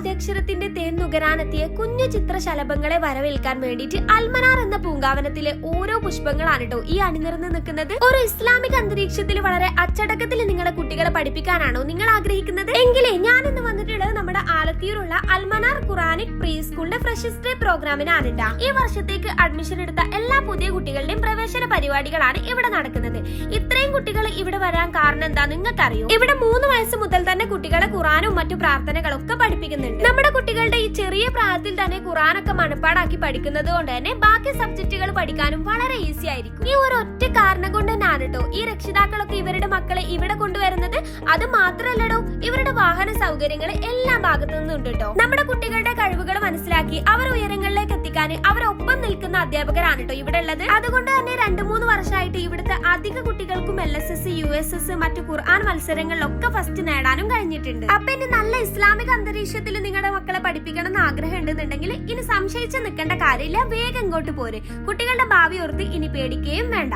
ആദ്യാക്ഷരത്തിന്റെ തേൻ നുകരാനെത്തിയ കുഞ്ഞു ചിത്രശലഭങ്ങളെ വരവേൽക്കാൻ വേണ്ടിയിട്ട് അൽമനാർ എന്ന പൂങ്കാവനത്തിലെ ഓരോ പുഷ്പങ്ങളാണ് കേട്ടോ ഈ അണിനിറന്ന് നിൽക്കുന്നത്. ഒരു ഇസ്ലാമിക അന്തരീക്ഷത്തിൽ വളരെ അച്ചടക്കത്തിൽ നിങ്ങളെ കുട്ടികളെ പഠിപ്പിക്കാനാണോ നിങ്ങൾ ആഗ്രഹിക്കുന്നത്? എങ്കിലേ ഞാൻ ഇന്ന് വന്നിട്ടുള്ളത് നമ്മുടെ അൽമനാർ ഖുറാനിക് പ്രീ സ്കൂളിന്റെ ഫ്രഷസ് ഡേ പ്രോഗ്രാമിനാണ്. ഈ വർഷത്തേക്ക് അഡ്മിഷൻ എടുത്ത എല്ലാ പുതിയ കുട്ടികളുടെയും പ്രവേശന പരിപാടികളാണ് ഇവിടെ നടക്കുന്നത്. ഇത്രയും കുട്ടികൾ ഇവിടെ വരാൻ കാരണം എന്താ നിങ്ങൾക്ക് അറിയോ ഇവിടെ മൂന്ന് വയസ്സ് മുതൽ തന്നെ കുട്ടികളെ ഖുറാനും മറ്റു പ്രാർത്ഥനകളൊക്കെ പഠിപ്പിക്കുന്നുണ്ട്. നമ്മുടെ കുട്ടികളുടെ ഈ ചെറിയ പ്രായത്തിൽ തന്നെ ഖുറാനൊക്കെ മണപ്പാടാക്കി പഠിക്കുന്നത് കൊണ്ട് തന്നെ ബാക്കി സബ്ജക്റ്റുകൾ പഠിക്കാനും വളരെ ഈസി ആയിരിക്കും. ഈ ഒരു ഒറ്റ കാരണം കൊണ്ട് തന്നെയാണ് കേട്ടോ ഈ രക്ഷിതാക്കളൊക്കെ ഇവരുടെ മക്കളെ ഇവിടെ കൊണ്ടുവരുന്നത്. അത് മാത്രല്ലടോ ഇവരുടെ വാഹന സൗകര്യങ്ങൾ എല്ലാ ഭാഗത്തു നിന്നുണ്ട് കേട്ടോ നമ്മുടെ കുട്ടികളുടെ കഴിവുകൾ മനസ്സിലാക്കി അവർ ഉയരങ്ങളിലേക്ക് എത്തിക്കാൻ അവരൊപ്പം നിൽക്കുന്ന അധ്യാപകരാണ് കേട്ടോ ഇവിടെ ഉള്ളത്. അതുകൊണ്ട് തന്നെ രണ്ടു മൂന്ന് വർഷമായിട്ട് ഇവിടുത്തെ അധിക കുട്ടികൾക്കും L S S U S S മറ്റു ഖുർആൻ മത്സരങ്ങളിലൊക്കെ ഫസ്റ്റ് നേടാനും കഴിഞ്ഞിട്ടുണ്ട്. അപ്പൊ ഇനി നല്ല ഇസ്ലാമിക അന്തരീക്ഷത്തിൽ നിങ്ങളുടെ മക്കളെ പഠിപ്പിക്കണം എന്ന് ആഗ്രഹം ഉണ്ടെന്നുണ്ടെങ്കിൽ ഇനി സംശയിച്ച് നിൽക്കേണ്ട കാര്യമില്ല വേഗം ഇങ്ങോട്ട് പോര്. കുട്ടികളുടെ ഭാവി ഓർത്ത് ഇനി പേടിക്കുകയും വേണ്ട.